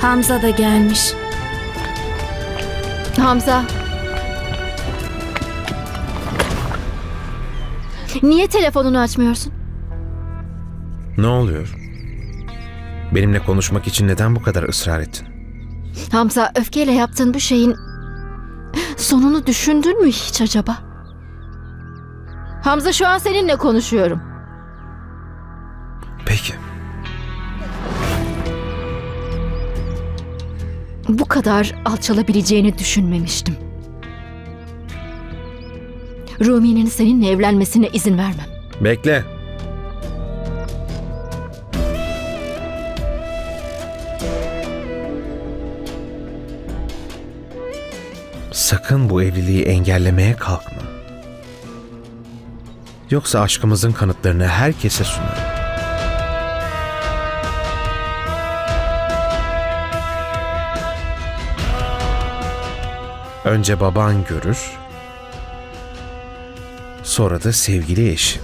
Hamza da gelmiş. Hamza. Niye telefonunu açmıyorsun? Ne oluyor? Benimle konuşmak için neden bu kadar ısrar ettin? Hamza öfkeyle yaptığın bu şeyin sonunu düşündün mü hiç acaba? Hamza şu an seninle konuşuyorum. Bu kadar alçalabileceğini düşünmemiştim. Rumi'nin seninle evlenmesine izin vermem. Bekle. Sakın bu evliliği engellemeye kalkma. Yoksa aşkımızın kanıtlarını herkese sunarım. Önce baban görür, sonra da sevgili eşin.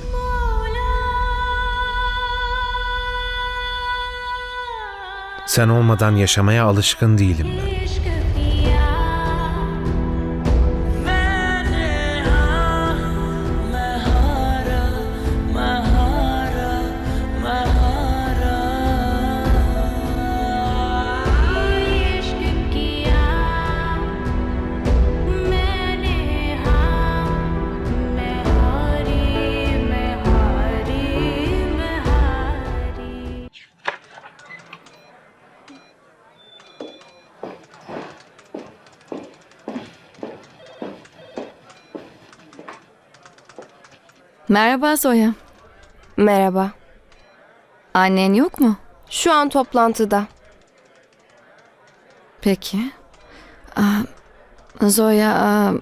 Sen olmadan yaşamaya alışkın değilim ben. Merhaba Zoya. Merhaba. Annen yok mu? Şu an toplantıda. Peki. Aa, Zoya, aa,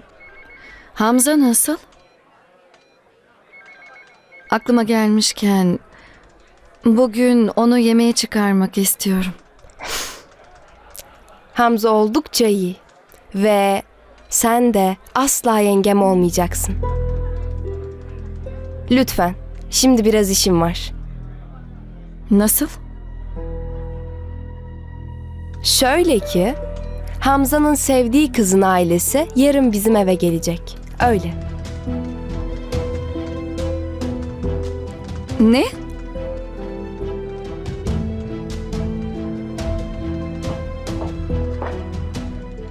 Hamza nasıl? Aklıma gelmişken bugün onu yemeğe çıkarmak istiyorum. Hamza oldukça iyi. Ve sen de asla yengem olmayacaksın. Lütfen. Şimdi biraz işim var. Nasıl? Şöyle ki Hamza'nın sevdiği kızın ailesi yarın bizim eve gelecek. Öyle. Ne?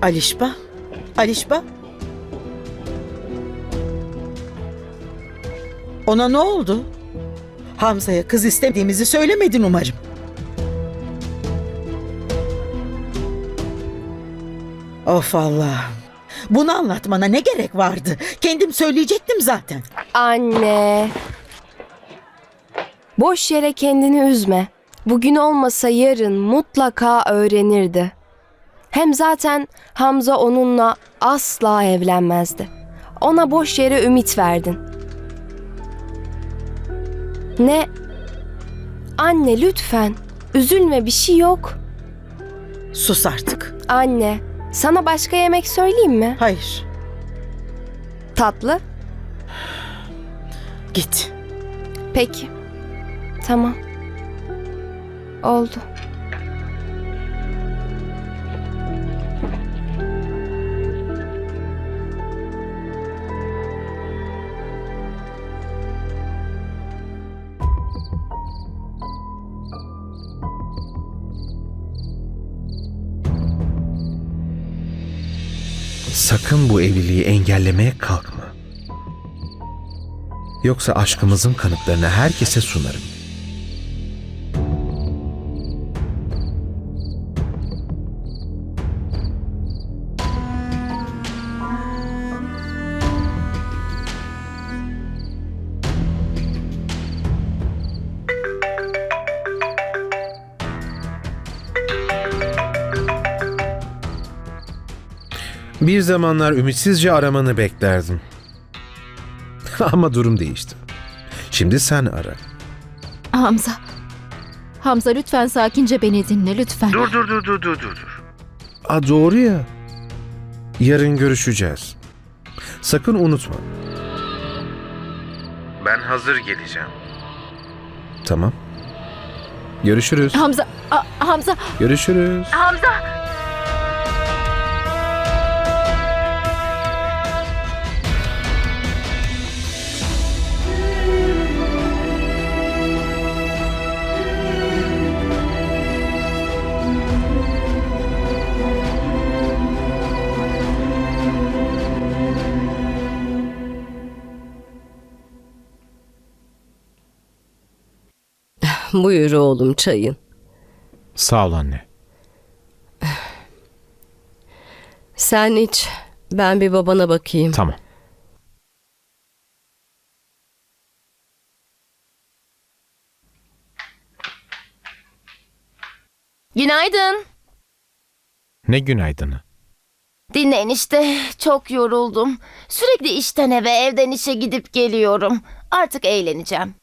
Alişba? Alişba? Ona ne oldu? Hamza'ya kız istemediğimizi söylemedin umarım. Of Allah. Bunu anlatmana ne gerek vardı? Kendim söyleyecektim zaten. Anne. Boş yere kendini üzme. Bugün olmasa yarın mutlaka öğrenirdi. Hem zaten Hamza onunla asla evlenmezdi. Ona boş yere ümit verdin. Ne? Anne lütfen. Üzülme bir şey yok. Sus artık. Anne, sana başka yemek söyleyeyim mi? Hayır. Tatlı? Git. Peki. Tamam. Oldu. Sakın bu evliliği engellemeye kalkma. Yoksa aşkımızın kanıtlarını herkese sunarım. Bir zamanlar ümitsizce aramanı beklerdim. Ama durum değişti. Şimdi sen ara. Hamza. Hamza lütfen sakince beni dinle lütfen. Dur dur dur dur dur dur. Aa doğru ya. Yarın görüşeceğiz. Sakın unutma. Ben hazır geleceğim. Tamam. Görüşürüz. Hamza, a- Hamza, Görüşürüz. Buyur oğlum çayın. Sağ ol anne. Sen iç. Ben bir babana bakayım. Tamam. Günaydın. Ne günaydını. Dinle enişte. Çok yoruldum. Sürekli işten eve, evden işe gidip geliyorum. Artık eğleneceğim.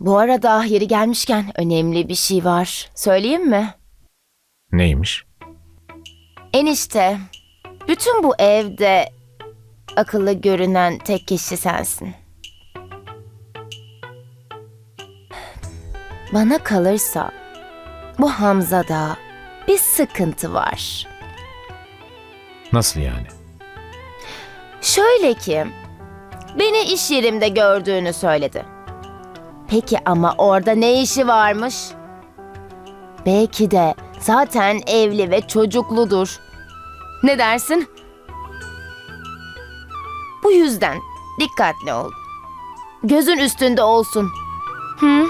Bu arada yeri gelmişken önemli bir şey var. Söyleyeyim mi? Neymiş? Enişte, bütün bu evde akıllı görünen tek kişi sensin. Bana kalırsa bu Hamza'da bir sıkıntı var. Nasıl yani? Şöyle ki, beni iş yerimde gördüğünü söyledi. Peki ama orada ne işi varmış? Belki de zaten evli ve çocukludur. Ne dersin? Bu yüzden dikkatli ol. Gözün üstünde olsun. Hı?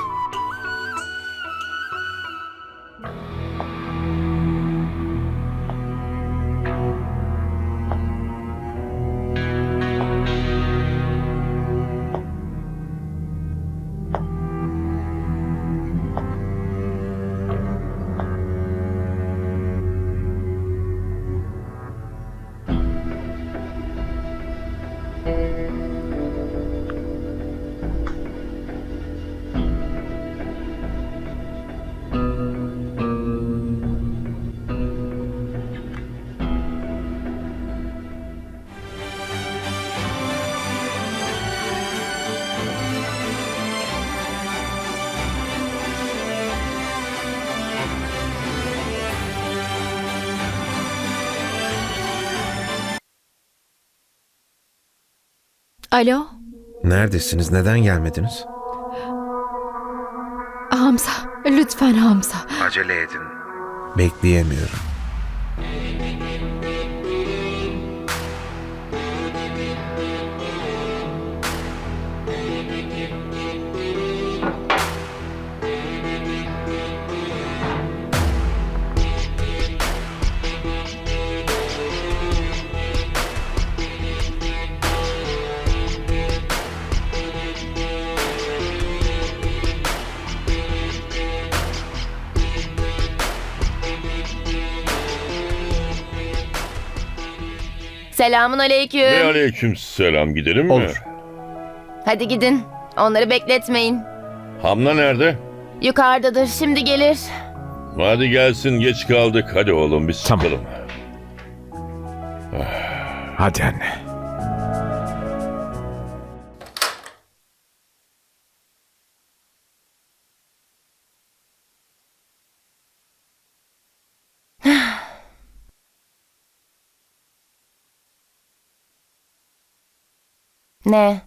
Alo, Neredesiniz? Neden gelmediniz? Hamza, lütfen Hamza. Acele edin. Bekleyemiyorum. Selamun aleyküm. Ve aleyküm selam gidelim mi? Olur. Hadi gidin. Onları bekletmeyin. Hamla nerede? Yukarıdadır. Şimdi gelir. Hadi gelsin geç kaldık. Hadi oğlum biz Tamam. çıkalım. Hadi anne. Ne?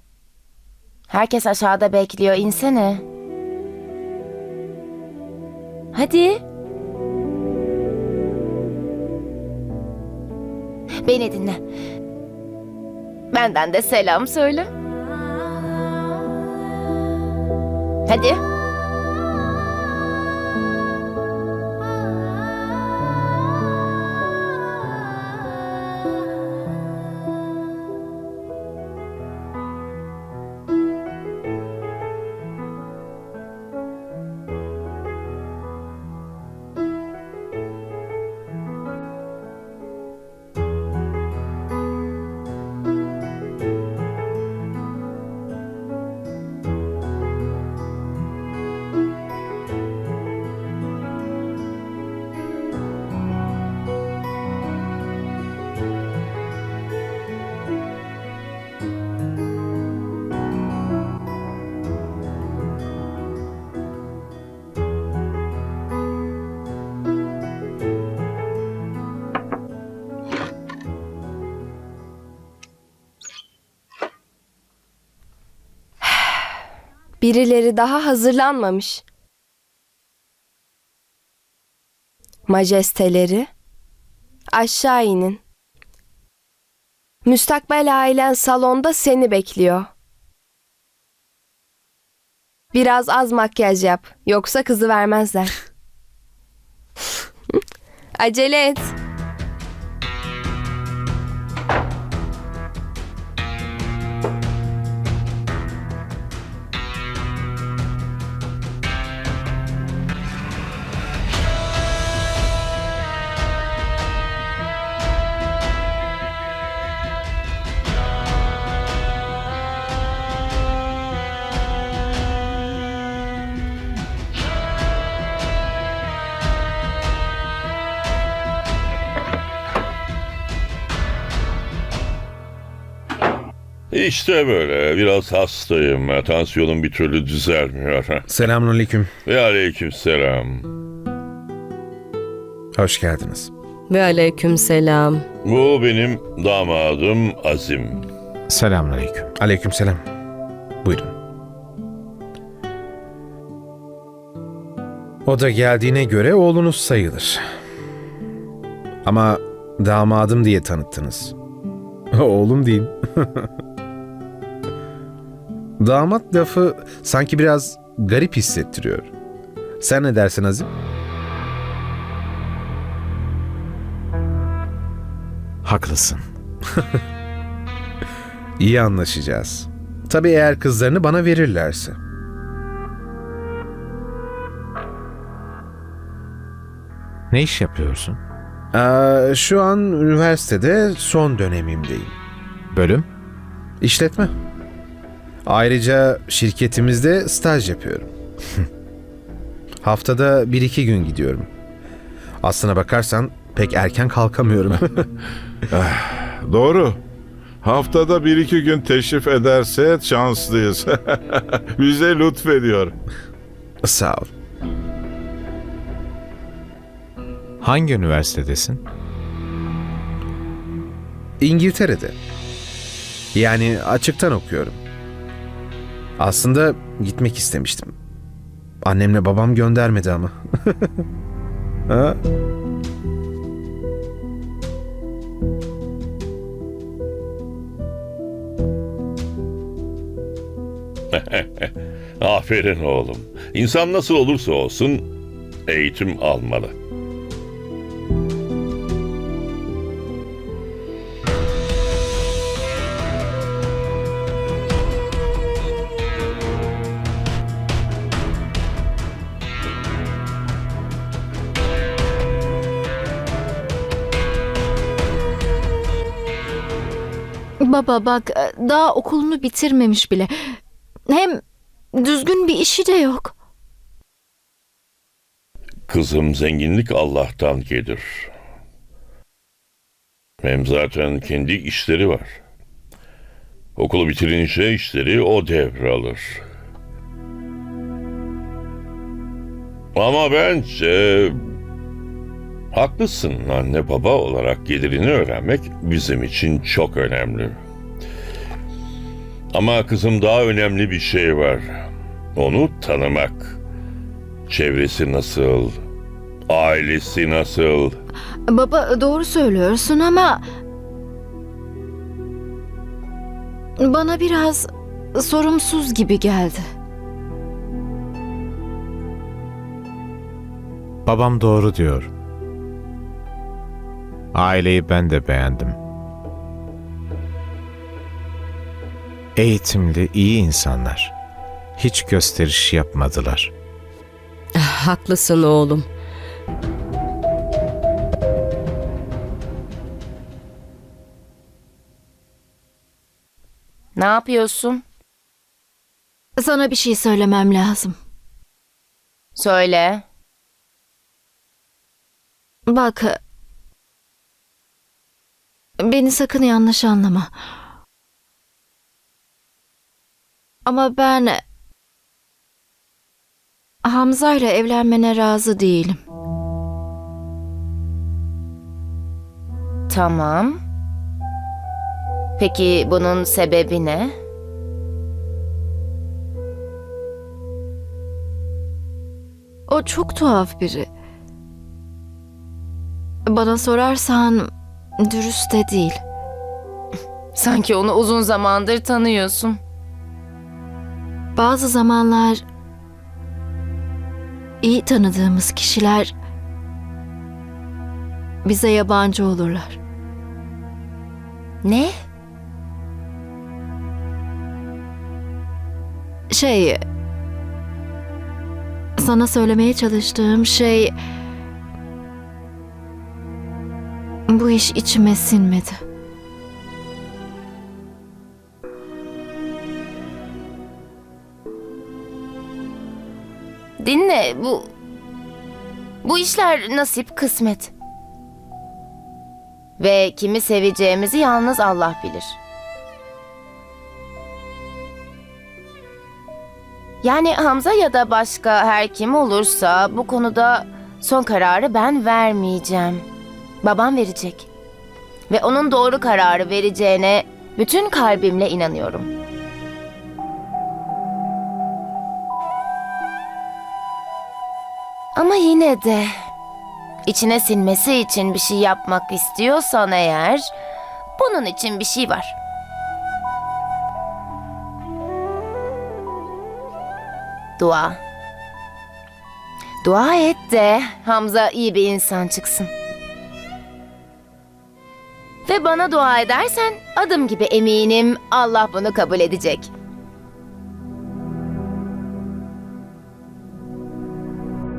Herkes aşağıda bekliyor. İnsene. Hadi. Beni dinle. Benden de selam söyle. Hadi. Birileri daha hazırlanmamış. Majesteleri, aşağı inin. Müstakbel ailen salonda seni bekliyor. Biraz az makyaj yap, yoksa kızı vermezler. Acele et. İşte böyle. Biraz hastayım. Tansiyonum bir türlü düzelmiyor. Selamünaleyküm. Ve aleyküm selam. Hoş geldiniz. Ve aleyküm selam. Bu benim damadım Azim. Selamünaleyküm. Aleykümselam. Buyurun. O da geldiğine göre oğlunuz sayılır. Ama damadım diye tanıttınız. Oğlum diyeyim. Damat lafı sanki biraz garip hissettiriyor. Sen ne dersin Azim? Haklısın. İyi anlaşacağız. Tabii eğer kızlarını bana verirlerse. Ne iş yapıyorsun? Ee, şu an üniversitede son dönemimdeyim. Bölüm? İşletme. Ayrıca şirketimizde staj yapıyorum. Haftada bir iki gün gidiyorum. Aslına bakarsan pek erken kalkamıyorum. Doğru. Haftada bir iki gün teşrif ederse şanslıyız. Bize lütfediyor. Sağ ol. Hangi üniversitedesin? İngiltere'de. Yani açıktan okuyorum. Aslında gitmek istemiştim. Annemle babam göndermedi ama. ha? Aferin oğlum. İnsan nasıl olursa olsun eğitim almalı. Baba bak daha okulunu bitirmemiş bile. Hem düzgün bir işi de yok. Kızım zenginlik Allah'tan gelir. Hem zaten kendi işleri var. Okulu bitirince işleri o devralır. Ama bence haklısın anne baba olarak gelirini öğrenmek bizim için çok önemli. Ama kızım daha önemli bir şey var. Onu tanımak. Çevresi nasıl? Ailesi nasıl? Baba doğru söylüyorsun ama bana biraz sorumsuz gibi geldi. Babam doğru diyor. Aileyi ben de beğendim. Eğitimli, iyi insanlar. Hiç gösteriş yapmadılar. Haklısın oğlum. Ne yapıyorsun? Sana bir şey söylemem lazım. Söyle. Bak beni sakın yanlış anlama. Ama ben Hamza ile evlenmene razı değilim. Tamam. Peki bunun sebebi ne? O çok tuhaf biri. Bana sorarsan dürüst de değil. Sanki onu uzun zamandır tanıyorsun. Bazı zamanlar iyi tanıdığımız kişiler bize yabancı olurlar. Ne? Şey sana söylemeye çalıştığım şey bu iş içime sinmedi. Dinle bu... Bu işler nasip kısmet. Ve kimi seveceğimizi yalnız Allah bilir. Yani Hamza ya da başka her kim olursa bu konuda son kararı ben vermeyeceğim. Babam verecek. Ve onun doğru kararı vereceğine bütün kalbimle inanıyorum. Ama yine de içine sinmesi için bir şey yapmak istiyorsan eğer bunun için bir şey var. Dua. Dua et de Hamza iyi bir insan çıksın. Ve bana dua edersen adım gibi eminim Allah bunu kabul edecek.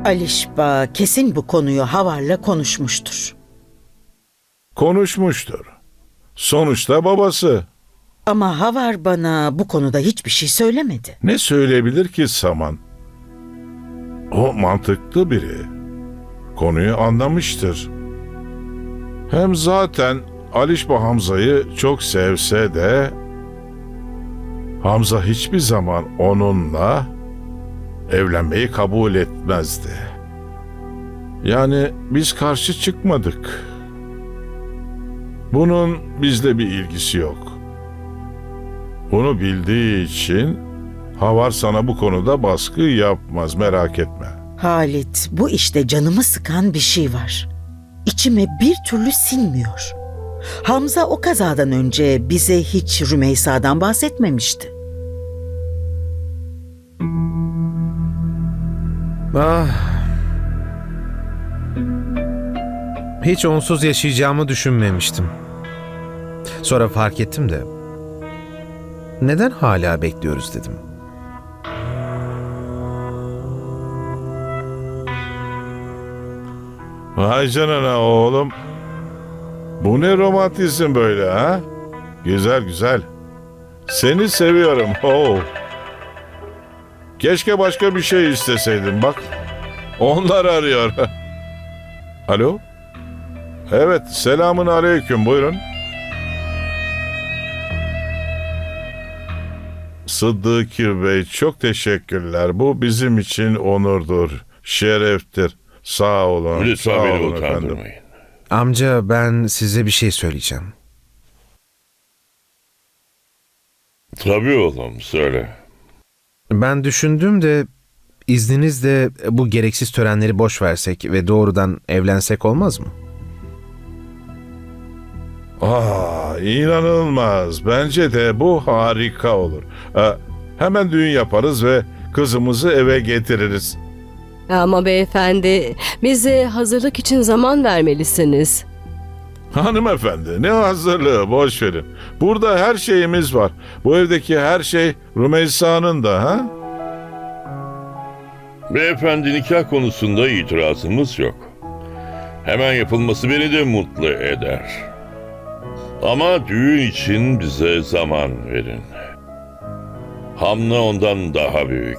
Alişba kesin bu konuyu Havar'la konuşmuştur. Konuşmuştur. Sonuçta babası. Ama Havar bana bu konuda hiçbir şey söylemedi. Ne söyleyebilir ki Saman? O mantıklı biri. Konuyu anlamıştır. Hem zaten Alişba Hamza'yı çok sevse de Hamza hiçbir zaman onunla evlenmeyi kabul etmezdi. Yani biz karşı çıkmadık. Bunun bizle bir ilgisi yok. Bunu bildiği için Havar sana bu konuda baskı yapmaz merak etme. Halit, bu işte canımı sıkan bir şey var. İçime bir türlü sinmiyor. Hamza o kazadan önce bize hiç Rümeysa'dan bahsetmemişti. Ah. Hiç onsuz yaşayacağımı düşünmemiştim. Sonra fark ettim de. Neden hala bekliyoruz dedim. Vay canına oğlum. Bu ne romantizm böyle ha? Güzel güzel. Seni seviyorum. Oh. Keşke başka bir şey isteseydin bak. Onlar arıyor. Alo? Evet, selamun aleyküm. Buyurun. Sıddıkir Bey çok teşekkürler. Bu bizim için onurdur, şereftir. Sağ olun. Lütfen sağ beni olun efendim. utandırmayın. Amca ben size bir şey söyleyeceğim. Tabii oğlum söyle. Ben düşündüm de izninizle bu gereksiz törenleri boş versek ve doğrudan evlensek olmaz mı? Aa, inanılmaz. Bence de bu harika olur. Ee, hemen düğün yaparız ve kızımızı eve getiririz. Ama beyefendi bize hazırlık için zaman vermelisiniz. Hanımefendi ne hazırlığı boş verin. Burada her şeyimiz var. Bu evdeki her şey Rümeysa'nın da ha? Beyefendi nikah konusunda itirazımız yok. Hemen yapılması beni de mutlu eder. Ama düğün için bize zaman verin. Hamla ondan daha büyük.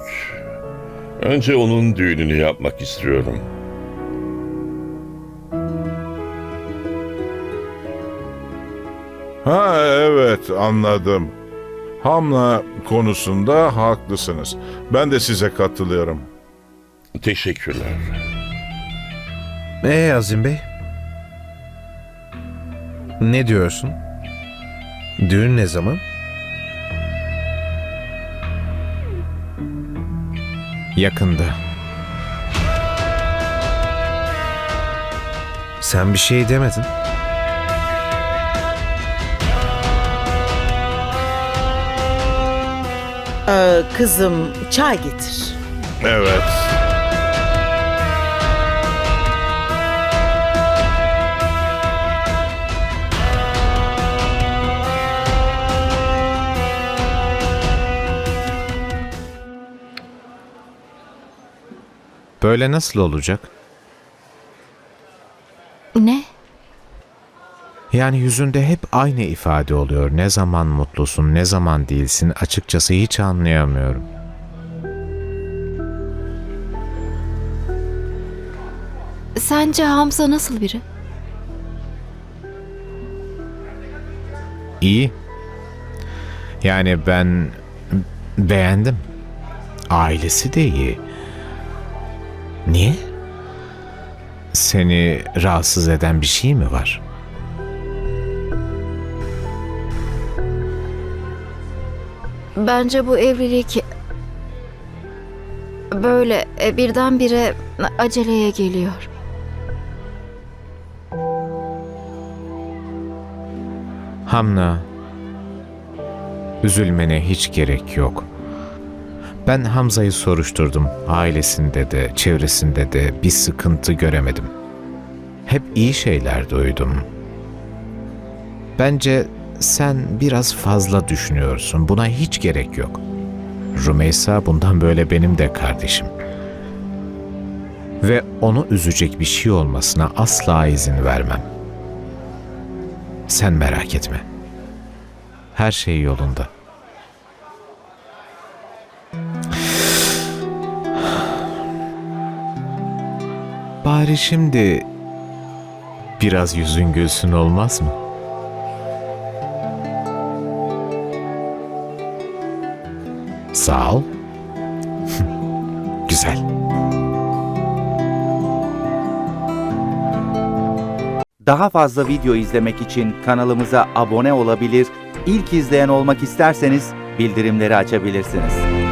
Önce onun düğününü yapmak istiyorum. Ha evet anladım. Hamla konusunda haklısınız. Ben de size katılıyorum. Teşekkürler. Ee Azim Bey? Ne diyorsun? Düğün ne zaman? Yakında. Sen bir şey demedin. Ee, kızım çay getir. Evet. Böyle nasıl olacak? Ne? Yani yüzünde hep aynı ifade oluyor. Ne zaman mutlusun, ne zaman değilsin açıkçası hiç anlayamıyorum. Sence Hamza nasıl biri? İyi. Yani ben beğendim. Ailesi de iyi. Niye? Seni rahatsız eden bir şey mi var? Bence bu evlilik böyle e, birdenbire aceleye geliyor. Hamna, üzülmene hiç gerek yok. Ben Hamza'yı soruşturdum. Ailesinde de, çevresinde de bir sıkıntı göremedim. Hep iyi şeyler duydum. Bence sen biraz fazla düşünüyorsun. Buna hiç gerek yok. Rümeysa bundan böyle benim de kardeşim. Ve onu üzecek bir şey olmasına asla izin vermem. Sen merak etme. Her şey yolunda. Bari şimdi biraz yüzün gülsün olmaz mı? Sağ ol. Güzel. Daha fazla video izlemek için kanalımıza abone olabilir, ilk izleyen olmak isterseniz bildirimleri açabilirsiniz.